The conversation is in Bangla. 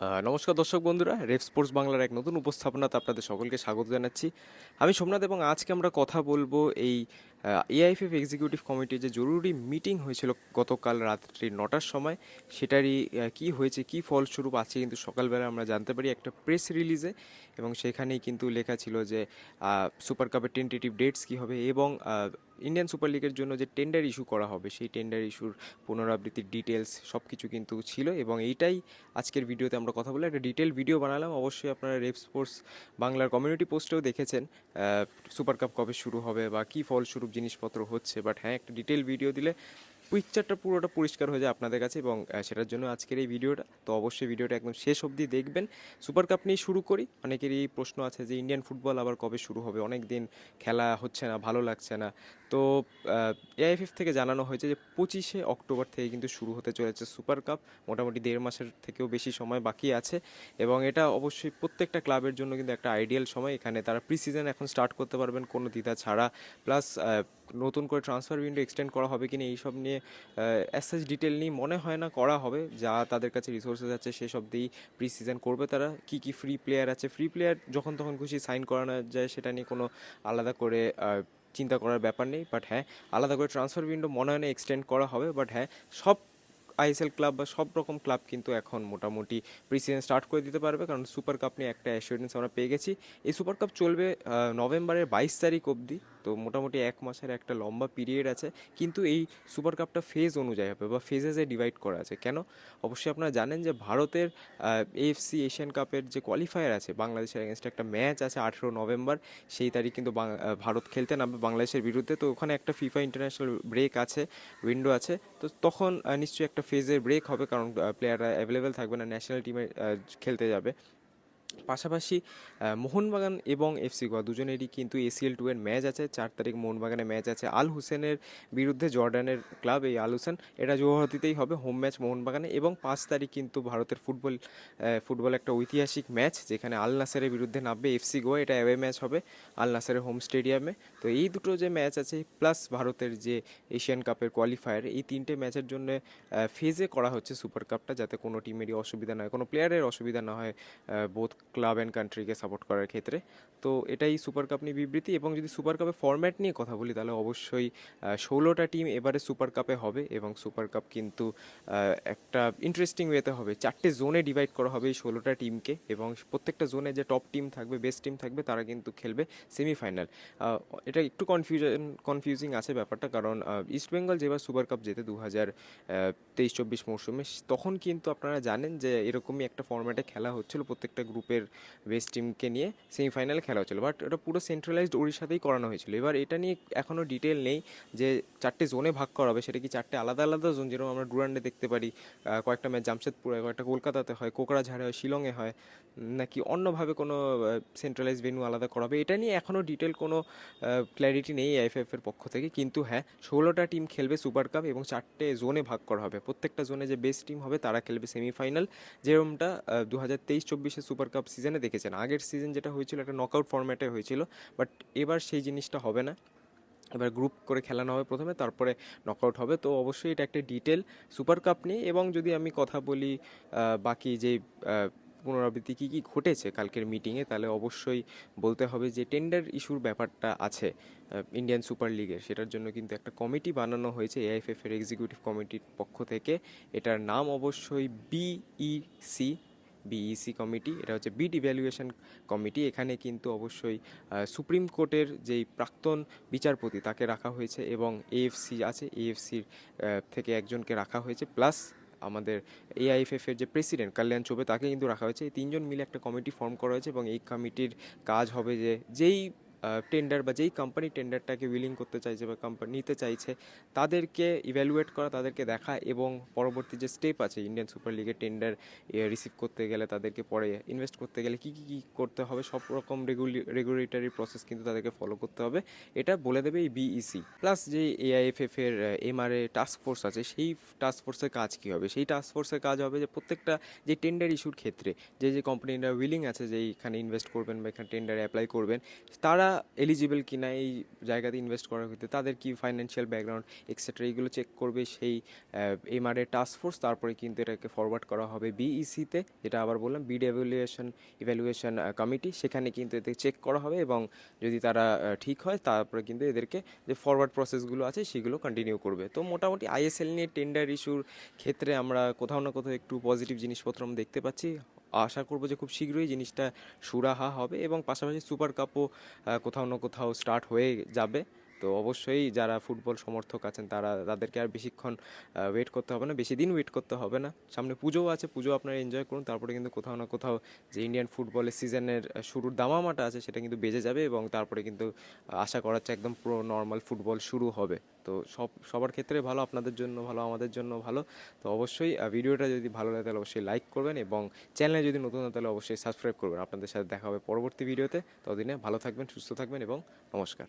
নমস্কার দর্শক বন্ধুরা রেফ স্পোর্টস বাংলার এক নতুন উপস্থাপনাতে আপনাদের সকলকে স্বাগত জানাচ্ছি। আমি সোমনাথ এবং আজকে আমরা কথা বলব এই এআইএফএফ এক্সিকিউটিভ কমিটির যে জরুরি মিটিং হয়েছিল গতকাল রাত্রি নটার সময়, সেটারই কি হয়েছে, কি ফলস্বরূপ আছে কিন্তু সকালবেলা আমরা জানতে পারি একটা প্রেস রিলিজে এবং সেখানেই কিন্তু লেখা ছিল যে সুপার কাপের টেন্টেটিভ ডেটস কী হবে এবং ইন্ডিয়ান সুপার লিগের জন্য যে টেন্ডার ইস্যু করা হবে, সেই টেন্ডার ইস্যুর পুনরাবৃত্তির ডিটেলস সব কিছু কিন্তু ছিল এবং এইটাই আজকের ভিডিওতে আমরা কথা বলে একটা ডিটেল ভিডিও বানালাম। অবশ্যই আপনারা রেপ স্পোর্টস বাংলার কমিউনিটি পোস্টেও দেখেছেন সুপার কাপ কবে শুরু হবে বা কী ফলস্বরূপ জিনিসপত্র হচ্ছে। বাট হ্যাঁ একটা ডিটেল ভিডিও দিলে পিকচারটা পুরোটা পরিষ্কার হয়ে যায় আপনাদের কাছে এবং সেটার জন্য আজকের এই ভিডিওটা। তো অবশ্যই ভিডিওটা একদম শেষ অবধি দেখবেন। সুপার কাপ নিয়ে শুরু করি। অনেকেরই প্রশ্ন আছে যে ইন্ডিয়ান ফুটবল আবার কবে শুরু হবে? অনেক দিন খেলা হচ্ছে না, ভালো লাগছে না। তো এআইএফএফ থেকে জানানো হয়েছে যে, পঁচিশে অক্টোবর থেকে কিন্তু শুরু হতে চলেছে সুপার কাপ মোটামুটি দেড় মাসের থেকেও বেশি সময় বাকি আছে এবং এটা অবশ্যই প্রত্যেকটা ক্লাবের জন্য কিন্তু একটা আইডিয়াল সময়। এখানে তারা প্রি সিজন এখন স্টার্ট করতে পারবেন কোনো দ্বিধা ছাড়া। প্লাস নতুন করে ট্রান্সফার উইন্ডো এক্সটেন্ড করা হবে কিনা এইসব নিয়ে অ্যাসাজ ডিটেল নিয়ে মনে হয় না করা হবে। যা তাদের কাছে রিসোর্সেস আছে, সেসব দিয়েই প্রি সিজন করবে তারা। কি কি ফ্রি প্লেয়ার আছে? ফ্রি প্লেয়ার যখন তখন খুশি সাইন করানো যায়, সেটা নিয়ে কোনো আলাদা করে চিন্তা করার ব্যাপার নেই। বাট হ্যাঁ আলাদা করে ট্রান্সফার উইন্ডো মনে হয় না এক্সটেন্ড করা হবে। বাট হ্যাঁ সব আইএসএল ক্লাব বা সব রকম ক্লাব কিন্তু এখন মোটামুটি প্রিসিজন স্টার্ট করে দিতে পারবে। কারণ সুপার কাপ নিয়ে একটা অ্যাসিওরেন্স আমরা পেয়ে গেছি। এই সুপার কাপ চলবে নভেম্বরের বাইশ তারিখ অবধি। তো মোটামুটি এক মাসের একটা লম্বা পিরিয়ড আছে। কিন্তু এই সুপার কাপটা ফেজ অনুযায়ী হবে বা ফেজেসে ডিভাইড করা আছে। কেন? অবশ্যই আপনারা জানেন যে ভারতের এএফসি এশিয়ান কাপের যে কোয়ালিফায়ার আছে, বাংলাদেশের এগেনস্টে একটা ম্যাচ আছে আঠেরো নভেম্বর। সেই তারিখ কিন্তু ভারত খেলতে নামবে বাংলাদেশের বিরুদ্ধে। তো ওখানে একটা ফিফা ইন্টারন্যাশনাল ব্রেক আছে উইন্ডো আছে। তো তখন নিশ্চয়ই একটা ফেজের ব্রেক হবে কারণ প্লেয়াররা অ্যাভেলেবেল থাকবে না ন্যাশনাল টিমে খেলতে যাবে। পাশাপাশি মোহনবাগান এবং এফসি গোয়া দুজনেরই কিন্তু এসিএল টু এর ম্যাচ আছে। চার তারিখ মোহনবাগানে ম্যাচ আছে। আল হুসেনের বিরুদ্ধে জর্ডানের ক্লাব এই আল হুসেন। এটা জোহাতিতেই হবে, হোম ম্যাচ মোহনবাগানে। এবং পাঁচ তারিখ কিন্তু ভারতের ফুটবল ফুটবল একটা ঐতিহাসিক ম্যাচ, যেখানে আল নাসারের বিরুদ্ধে নামবে এফসি গোয়া। এটা অ্যাওয়ে ম্যাচ হবে আল নাসারের হোম স্টেডিয়ামে তো এই দুটো যে ম্যাচ আছে প্লাস ভারতের যে এশিয়ান কাপের কোয়ালিফায়ার এই তিনটে ম্যাচের জন্য ফেজে করা হচ্ছে সুপার কাপটা যাতে কোনো টিমেরই অসুবিধা না হয়, কোনো প্লেয়ারের অসুবিধা না হয় বোথ ক্লাব অ্যান্ড কান্ট্রিকে সাপোর্ট করার ক্ষেত্রে। তো এটাই সুপার কাপ নিয়ে বিবৃতি এবং যদি সুপার কাপের ফরম্যাট নিয়ে কথা বলি, তাহলে অবশ্যই ষোলোটা টিম এবারে সুপার কাপে হবে এবং সুপার কাপ কিন্তু একটা ইন্টারেস্টিং ওয়েতে হবে। চারটে জোনে ডিভাইড করা হবে এই ষোলোটা টিমকে এবং প্রত্যেকটা জোনে যে টপ টিম থাকবে বেস্ট টিম থাকবে, তারা কিন্তু খেলবে সেমিফাইনাল এটা একটু কনফিউশন কনফিউজিং আছে ব্যাপারটা কারণ ইস্ট বেঙ্গল যেবার সুপার কাপ যেতে দু হাজার তেইশ চব্বিশ মরশুমে তখন কিন্তু আপনারা জানেন যে এরকমই একটা ফর্ম্যাটে খেলা হচ্ছিল প্রত্যেকটা গ্রুপের বেস্ট টিমকে নিয়ে সেমিফাইনালে খেলা হচ্ছিল। বাট ওটা পুরো সেন্ট্রালাইজড উড়িষ্যাতেই করানো হয়েছিল। এবার এটা নিয়ে এখনও ডিটেল নেই যে চারটে জোনে ভাগ করা হবে। সেটা কি চারটে আলাদা আলাদা জোন যেরকম আমরা ডুরান্ডে দেখতে পারি কয়েকটা ম্যাচ জামশেদপুরে কয়েকটা কলকাতাতে হয় কোকড়াঝাড়ে হয়, শিলংয়ে হয় নাকি অন্যভাবে কোনো সেন্ট্রালাইজ ভেন্যু আলাদা করা হবে। এটা নিয়ে এখনও ডিটেল কোনো ক্ল্যারিটি নেই আইএফএফ এর পক্ষ থেকে। কিন্তু হ্যাঁ ষোলোটা টিম খেলবে সুপার কাপ এবং চারটে জোনে ভাগ করা হবে। প্রত্যেকটা জোনে যে বেস্ট টিম হবে, তারা খেলবে সেমিফাইনাল যেরকমটা দু হাজার তেইশ চব্বিশে সুপার কাপ সিজনে দেখেছেন। আগের সিজন যেটা হয়েছিল একটা নকআউট ফর্ম্যাটে হয়েছিল বাট এবার সেই জিনিসটা হবে না। এবার গ্রুপ করে খেলানো হবে প্রথমে, তারপরে নকআউট হবে। তো অবশ্যই এটা একটা ডিটেল সুপার কাপ নিয়ে, এবং যদি আমি কথা বলি বাকি যে পুনরাবৃত্তি কী কী ঘটেছে কালকের মিটিংয়ে তাহলে অবশ্যই বলতে হবে যে টেন্ডার ইস্যুর ব্যাপারটা আছে ইন্ডিয়ান সুপার লিগের সেটার জন্য কিন্তু একটা কমিটি বানানো হয়েছে এআইএফএফ এর এক্সিকিউটিভ কমিটির পক্ষ থেকে। এটার নাম অবশ্যই বিইসি বিইসি কমিটি এটা হচ্ছে বিড ইভ্যালুয়েশন কমিটি এখানে কিন্তু অবশ্যই সুপ্রিম কোর্টের যেই প্রাক্তন বিচারপতি তাকে রাখা হয়েছে এবং এএফসি আছে এএফসির থেকে একজনকে রাখা হয়েছে প্লাস আমাদের এআইএফএফ এর যে প্রেসিডেন্ট কল্যাণ চৌবে তাকে কিন্তু রাখা হয়েছে। এই তিনজন মিলে একটা কমিটি ফর্ম করা হয়েছে এবং এই কমিটির কাজ হবে যে, যেই টেন্ডার বা যেই কোম্পানি টেন্ডারটাকে উইলিং করতে চাইছে বা কোম্পানি নিতে চাইছে, তাদেরকে ইভ্যালুয়েট করা, তাদেরকে দেখা এবং পরবর্তী যে স্টেপ আছে ইন্ডিয়ান সুপার লিগের টেন্ডার রিসিভ করতে গেলে, তাদেরকে পরে ইনভেস্ট করতে গেলে কী কী কী করতে হবে, সব রকম রেগুলেটরি প্রসেস কিন্তু তাদেরকে ফলো করতে হবে। এটা বলে দেবে এই বিইসি প্লাস যে এআইএফএফ এর এমআরএ টাস্ক ফোর্স আছে, সেই টাস্ক ফোর্সের কাজ কী হবে? সেই টাস্ক ফোর্সের কাজ হবে যে প্রত্যেকটা যে টেন্ডার ইস্যুর ক্ষেত্রে, যে যে কোম্পানিরা উইলিং আছে যে এখানে ইনভেস্ট করবেন বা এখানে টেন্ডারে অ্যাপ্লাই করবেন, তারা এলিজিবল কিনা এই জায়গাতে ইনভেস্ট করার ক্ষেত্রে, তাদের কি ফাইন্যান্সিয়াল ব্যাকগ্রাউন্ড এক্সেট্রা এইগুলো চেক করবে সেই এমআরএ টাস্ক ফোর্স তারপরে কিন্তু এটাকে ফরওয়ার্ড করা হবে বিইসিতে যেটা আবার বললাম বিড এভ্যালুয়েশন ইভ্যালুয়েশন কমিটি সেখানে কিন্তু এতে চেক করা হবে এবং যদি তারা ঠিক হয়, তারপরে কিন্তু এদেরকে যে ফরওয়ার্ড প্রসেসগুলো আছে, সেগুলো কন্টিনিউ করবে। তো মোটামুটি আইএসএল নিয়ে টেন্ডার ইস্যুর ক্ষেত্রে আমরা কোথাও না কোথাও একটু পজিটিভ জিনিসপত্র আমরা দেখতে পাচ্ছি। আশা করব যে খুব শীঘ্রই জিনিসটা সুরাহা হবে এবং পাশাপাশি সুপার কাপও কোথাও না কোথাও স্টার্ট হয়ে যাবে। তো অবশ্যই যারা ফুটবল সমর্থক আছেন তারা, তাদেরকে আর বেশিক্ষণ ওয়েট করতে হবে না, বেশি দিন ওয়েট করতে হবে না। সামনে পুজোও আছে, পুজো আপনারা এনজয় করুন, তারপরে কিন্তু কোথাও না কোথাও যে ইন্ডিয়ান ফুটবলের সিজনের শুরুর দামামাটা আছে সেটা কিন্তু বেজে যাবে এবং তারপরে কিন্তু আশা করা হচ্ছে একদম পুরো নর্মাল ফুটবল শুরু হবে। তো সব, সবার ক্ষেত্রে ভালো, আপনাদের জন্য ভালো, আমাদের জন্য ভালো। তো অবশ্যই ভিডিওটা যদি ভালো লাগে, তাহলে অবশ্যই লাইক করবেন এবং চ্যানেলে যদি নতুন হয় তাহলে অবশ্যই সাবস্ক্রাইব করবেন। আপনাদের সাথে দেখা হবে পরবর্তী ভিডিওতে। ততদিনে ভালো থাকবেন, সুস্থ থাকবেন এবং নমস্কার।